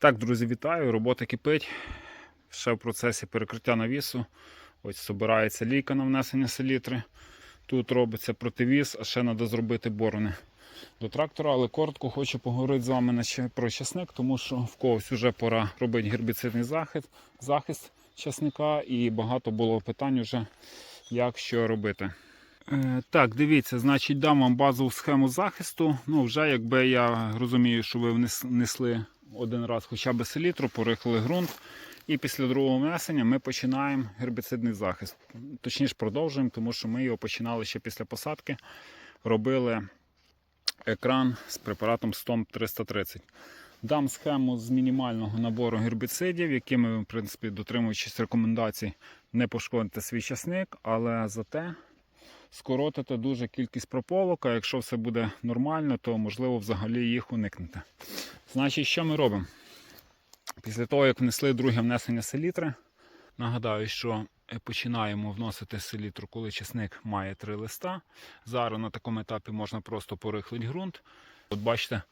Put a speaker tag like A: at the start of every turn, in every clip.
A: Так, друзі, вітаю. Робота кипить. Ще в процесі перекриття навісу. Ось збирається лійка на внесення селітри. Тут робиться противіз, а ще треба зробити борони до трактора. Але коротко хочу поговорити з вами про часник, тому що в когось вже пора робити гербіцидний захист, захист часника, і багато було питань вже, як що робити. Е, Так, дивіться, значить, дам вам базову схему захисту. Ну, вже якби я розумію, що ви внесли один раз хоча б селітру, порихли ґрунт. І після другого внесення ми починаємо гербіцидний захист. Точніше, продовжуємо, тому що ми його починали ще після посадки. Робили екран з препаратом STOMP 330. Дам схему з мінімального набору гербіцидів, якими в принципі, дотримуючись рекомендацій, не пошкодите свій часник, але зате скоротите дуже кількість прополок, а якщо все буде нормально, то можливо взагалі їх уникнете. Значить, що ми робимо? Після того, як внесли друге внесення селітри, нагадаю, що е, починаємо вносити селітру, коли чесник має три листа. Зараз на такому етапі можна просто порихлити ґрунт. От бачите,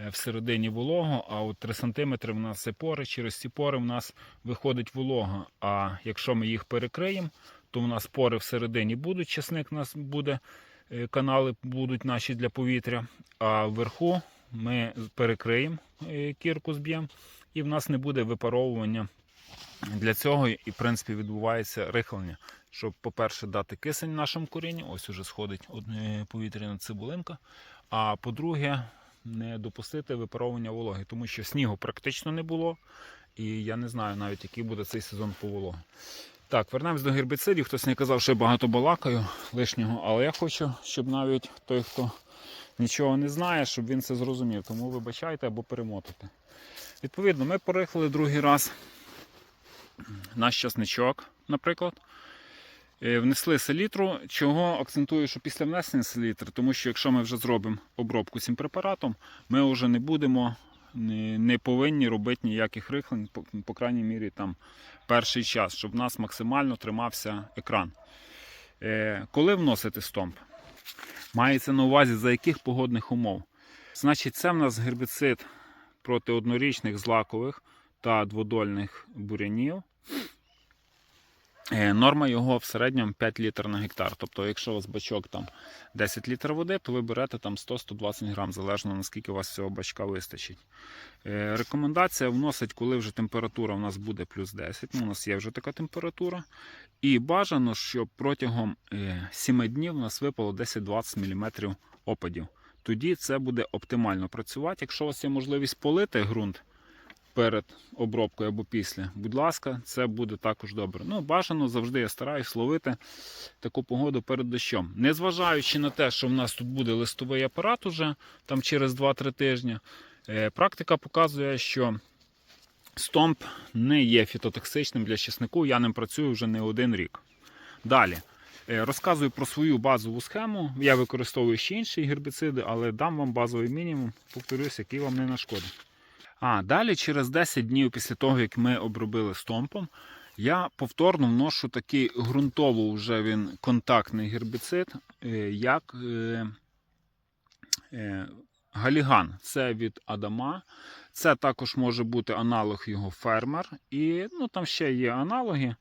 A: е, всередині волого, а от 3 см в нас це пори, через ці пори в нас виходить волога. А якщо ми їх перекриємо, то в нас пори всередині будуть, чесник у нас буде, е, канали будуть наші для повітря, а вверху ми перекриємо е, кірку зб'ємо, і в нас не буде випаровування. Для цього і, в принципі, відбувається рихлення. Щоб, по-перше, дати кисень нашому корінню, ось уже сходить одне повітряна цибулинка. А по-друге, не допустити випаровування вологи, тому що снігу практично не було. І я не знаю навіть, який буде цей сезон по вологи. Так, вернемось до гербіцидів. Хтось не казав, що я багато балакаю лишнього, але я хочу, щоб навіть той, хто нічого не знає, щоб він це зрозумів. Тому вибачайте або перемотайте. Відповідно, ми порихали другий раз наш часничок, наприклад. Внесли селітру. Чого акцентую, що після внесення селітри, тому що якщо ми вже зробимо обробку цим препаратом, ми вже не будемо, не, не повинні робити ніяких рихлень, по, по крайній мірі там перший час, щоб в нас максимально тримався екран. Е, коли вносити стомп? Мається на увазі за яких погодних умов? Значить, це в нас гербіцид проти однорічних злакових та дводольних бурянів. Е, Норма його в середньому 5 літр на гектар. Тобто, якщо у вас бачок там 10 літр води, то ви берете там 100-120 грам, залежно наскільки у вас цього бачка вистачить. Е, Рекомендація вносить, коли вже температура у нас буде плюс 10. Ну, у нас є вже така температура. І бажано, щоб протягом е, 7 днів у нас випало 10-20 мм опадів. Тоді це буде оптимально працювати. Якщо у вас є можливість полити ґрунт перед обробкою або після, будь ласка, це буде також добре. Ну, бажано завжди я стараюсь ловити таку погоду перед дощом. Незважаючи на те, що в нас тут буде листовий апарат уже там через 2-3 тижні, е, практика показує, що стомп не є фітотоксичним для чеснику. Я ним працюю вже не один рік. Далі. Е, Розказую про свою базову схему. Я використовую ще інші гербіциди, але дам вам базовий мінімум, повторюсь, який вам не нашкодить. А далі, через 10 днів після того, як ми обробили стомпом, я повторно вношу такий ґрунтово вже він контактний гербіцид, е, як е, е, галіган. Це від Адама. Це також може бути аналог його фермер. І ну, там ще є аналоги.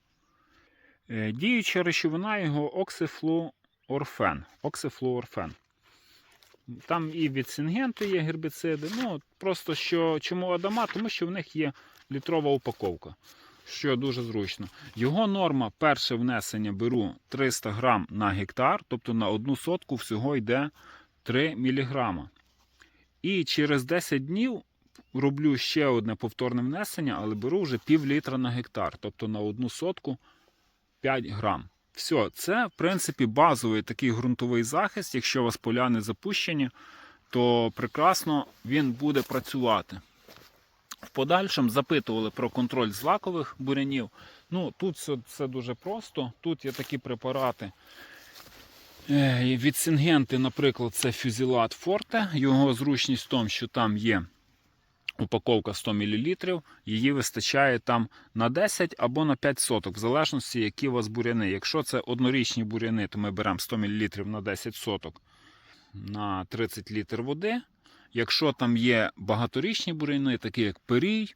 A: Діюча речовина його оксифлуорфен. оксифлуорфен. Там і від Сінгенту є гербіциди. Ну, просто що чому Адама? Тому що в них є літрова упаковка, що дуже зручно. Його норма перше внесення беру 300 грам на гектар, тобто на одну сотку всього йде 3 мг. І через 10 днів роблю ще одне повторне внесення, але беру вже пів літра на гектар, тобто на одну сотку 5 грам. Все, це, в принципі, базовий такий ґрунтовий захист. Якщо у вас поля не запущені, то прекрасно він буде працювати. В подальшому запитували про контроль злакових бурянів. Ну, тут все, все дуже просто. Тут є такі препарати. Е, Від Сінгенти, наприклад, це Фюзілат Форте. Його зручність в тому, що там є упаковка 100 мл, її вистачає там на 10 або на 5 соток, в залежності, які у вас буряни. Якщо це однорічні буряни, то ми беремо 100 мл на 10 соток на 30 літр води. Якщо там є багаторічні бур'яни, такі як перій,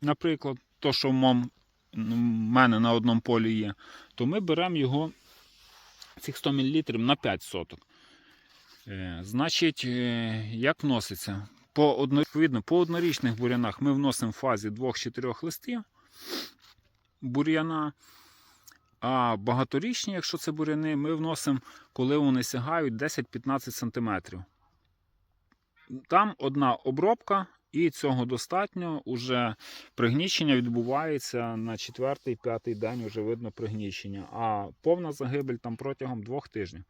A: наприклад, то, що в мене на одному полі є, то ми беремо його цих 100 мл на 5 соток. Е, Значить, е, як вноситься? По, одно, по однорічних бур'янах ми вносимо в фазі 2-4 листів бур'яна. А багаторічні, якщо це буряни, ми вносимо, коли вони сягають 10-15 см. Там одна обробка, і цього достатньо. Уже пригнічення відбувається на 4-5 день, вже видно пригнічення. А повна загибель там протягом двох тижнів.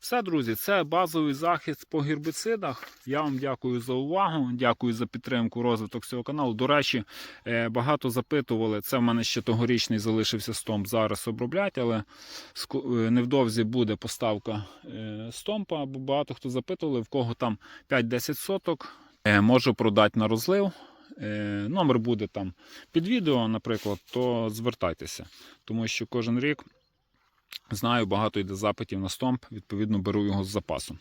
A: Все, друзі, це базовий захист по гербіцидах. Я вам дякую за увагу, дякую за підтримку, розвиток цього каналу. До речі, е, багато запитували. Це в мене ще тогорічний залишився стомп. Зараз оброблять, але е, невдовзі буде поставка е, стомпа. Бо багато хто запитували, в кого там 5-10 соток. Можу продати на розлив. Номер буде там під відео, наприклад, то звертайтеся, тому що кожен рік знаю, багато йде запитів на стомп, відповідно, беру його з запасом.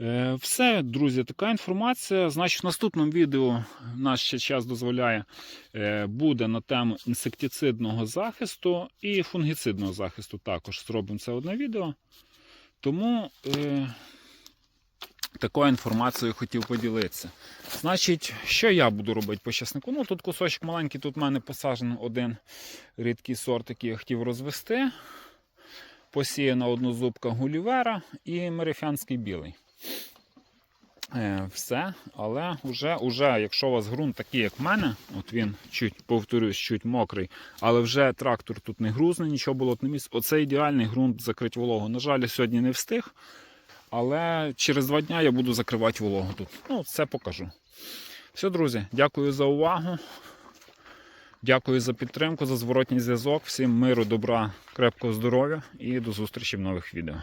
A: Е, Все, друзі, така інформація. Значить, в наступному відео наш ще час дозволяє, е, буде на тему інсектицидного захисту і фунгіцидного захисту. Також зробимо це одне відео. Тому е, такою інформацією хотів поділитися. Значить, що я буду робити по часнику? Ну, тут кусочок маленький, тут в мене посаджений один рідкий сорт, який я хотів розвести. Посіяна однозубка гулівера і мерифянський білий. Е, все, але вже, вже, якщо у вас ґрунт такий, як в мене, от він чуть, повторюсь, чуть мокрий, але вже трактор тут не грузний, нічого було не місце. Оце ідеальний ґрунт закрити вологу. На жаль, сьогодні не встиг, але через два дні я буду закривати вологу тут. Ну, це покажу. Все, друзі, дякую за увагу. Дякую за підтримку, за зворотній зв'язок. Всім миру, добра, крепкого здоров'я і до зустрічі в нових відео.